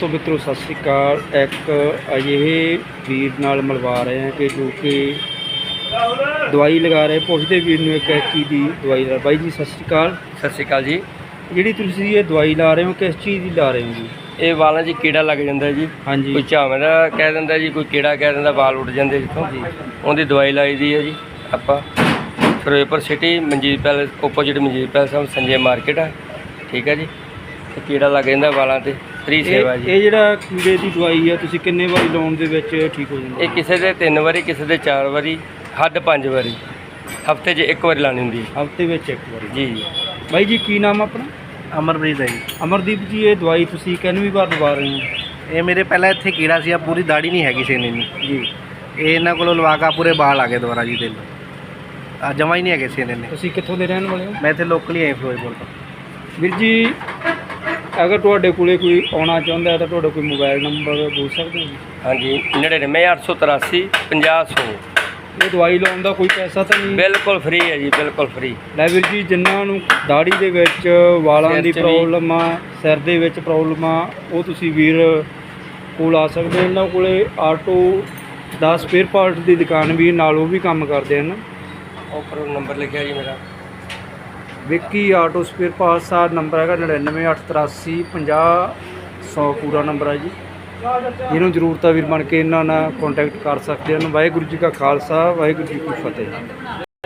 ਤੋਂ ਮਿੱਤਰੋ ਸਤਿ ਸ਼੍ਰੀ ਅਕਾਲ। ਇੱਕ ਅਜਿਹੇ ਵੀਰ ਨਾਲ ਮਿਲਵਾ ਰਹੇ ਹਾਂ ਕਿ ਜੋ ਕਿ ਦਵਾਈ ਲਗਾ ਰਹੇ। ਪੁੱਛਦੇ ਵੀਰ ਨੂੰ ਇੱਕ ਚੀਜ਼ ਦੀ ਦਵਾਈ ਲਾ ਬਾਈ ਜੀ ਸਤਿ ਸ਼੍ਰੀ ਅਕਾਲ। ਸਤਿ ਸ਼੍ਰੀ ਅਕਾਲ ਜੀ। ਜਿਹੜੀ ਤੁਸੀਂ ਇਹ ਦਵਾਈ ਲਾ ਰਹੇ ਹੋ ਕਿਸ ਚੀਜ਼ ਦੀ ਲਾ ਰਹੇ ਹੋ ਜੀ? ਇਹ ਵਾਲਾਂ 'ਚ ਕੀੜਾ ਲੱਗ ਜਾਂਦਾ ਜੀ। ਹਾਂਜੀ। ਕੋਈ ਝਾਵੇਂ ਦਾ ਕਹਿ ਦਿੰਦਾ ਜੀ ਕੋਈ ਕੀੜਾ ਕਹਿ ਦਿੰਦਾ ਵਾਲ ਉੱਡ ਜਾਂਦੇ ਜਿੱਥੋਂ। ਜੀ। ਉਹਦੀ ਦਵਾਈ ਲਾਈ ਦੀ ਹੈ ਜੀ ਆਪਾਂ। Ferozepur city Manjeet palace opposite Manjeet palace Sanjay market ਆ। ਠੀਕ ਹੈ ਜੀ। ਕੀੜਾ ਲੱਗ ਜਾਂਦਾ ਵਾਲਾਂ ਤੇ। ਫ੍ਰੀ ਇਹ ਸੇਵਾ ਜੀ। ਇਹ ਜਿਹੜਾ ਕੀੜੇ ਦੀ ਦਵਾਈ ਹੈ ਤੁਸੀਂ ਕਿੰਨੇ ਵਾਰੀ ਲਾਉਣ ਦੇ ਵਿੱਚ ਠੀਕ ਹੋ ਜਾਂਦਾ? ਇਹ ਕਿਸੇ ਦੇ ਤਿੰਨ ਵਾਰੀ ਕਿਸੇ ਦੇ ਚਾਰ ਵਾਰੀ ਹੱਦ ਪੰਜ ਵਾਰੀ। ਹਫ਼ਤੇ 'ਚ ਇੱਕ ਵਾਰੀ ਲਾਣੀ ਹੁੰਦੀ ਹੈ। ਹਫ਼ਤੇ ਵਿੱਚ ਇੱਕ ਵਾਰੀ। ਜੀ। ਜੀ ਬਾਈ ਜੀ ਕੀ ਨਾਮ ਆਪਣਾ? ਅਮਰਪ੍ਰੀਤ ਹੈ ਜੀ। ਅਮਰਦੀਪ ਜੀ ਇਹ ਦਵਾਈ ਤੁਸੀਂ ਕਿੰਨਵੀਂ ਵਾਰ ਲਵਾ ਰਹੇ ਹੋ? ਇਹ ਮੇਰੇ ਪਹਿਲਾਂ ਇੱਥੇ ਕੀੜਾ ਸੀ ਆ ਪੂਰੀ ਦਾੜੀ ਨਹੀਂ ਹੈਗੀ ਸੀ ਇੰਨੀ। ਨਹੀਂ ਜੀ। ਇਹ ਇਹਨਾਂ ਕੋਲੋਂ ਲਵਾ ਕੇ ਪੂਰੇ ਬਾਲ ਆ ਗਏ ਦੁਬਾਰਾ ਜੀ ਦਿਲ। ਆ ਜਮਾ ਹੀ ਨਹੀਂ ਹੈਗੇ ਸੀ ਇਹਨਾਂ ਨੇ ਤੁਸੀਂ ਕਿੱਥੋਂ ਦੇ ਰਹਿਣ ਵਾਲੇ ਹੋ? ਮੈਂ ਇੱਥੇ ਲੋਕਲ ਹੀ ਆਇਆ ਫਿਰੋਜ਼ਪੁਰ ਤੋਂ। ਵੀਰ ਜੀ ਅਗਰ ਤੁਹਾਡੇ ਕੋਲੇ ਕੋਈ ਆਉਣਾ ਚਾਹੁੰਦਾ ਹੈ ਤਾਂ ਤੁਹਾਡਾ ਕੋਈ ਮੋਬਾਈਲ ਨੰਬਰ ਬੋਲ ਸਕਦੇ ਹੋ? ਜੀ? ਹਾਂਜੀ 99883 50 ਇਹ ਦਵਾਈ ਲਾਉਣ ਦਾ ਕੋਈ ਪੈਸਾ ਤਾਂ ਨਹੀਂ? ਬਿਲਕੁਲ ਫ੍ਰੀ ਹੈ ਜੀ ਬਿਲਕੁਲ ਫ੍ਰੀ ਲੈ ਵੀਰ ਜੀ ਜਿਨ੍ਹਾਂ ਨੂੰ ਦਾੜੀ ਦੇ ਵਿੱਚ ਵਾਲਾਂ ਸਿਰ ਦੀ 'ਚ ਵੀ। ਪ੍ਰੋਬਲਮ ਆ ਸਿਰ ਦੇ ਵਿੱਚ ਪ੍ਰੋਬਲਮ ਆ ਉਹ ਤੁਸੀਂ ਵੀਰ ਕੋਲ ਆ ਸਕਦੇ ਹੋ। ਇਹਨਾਂ ਕੋਲੇ ਆਟੋ ਦਾ ਸਪੇਅਰ ਪਾਰਟ ਦੀ ਦੁਕਾਨ ਵੀ ਨਾਲ ਉਹ ਵੀ ਕੰਮ ਕਰਦੇ ਹਨ। ਉੱਪਰ ਨੰਬਰ ਲਿਖਿਆ ਜੀ ਮੇਰਾ। ਵਿੱਕੀ ਆਟੋ ਸਪੇਅਰ ਪਾਰਟਸ ਦਾ ਨੰਬਰ ਹੈਗਾ 99883 50 100 ਪੂਰਾ ਨੰਬਰ ਹੈ ਜੀ। ਇਹਨੂੰ ਜ਼ਰੂਰਤ ਆ ਵੀਰ ਬਣ ਕੇ ਇਹਨਾਂ ਨਾਲ ਕੰਟੈਕਟ ਕਰ ਸਕਦੇ ਹਨ। ਵਾਹਿਗੁਰੂ ਜੀ ਕਾ ਖਾਲਸਾ, ਵਾਹਿਗੁਰੂ ਜੀ ਕੀ ਫਤਿਹ।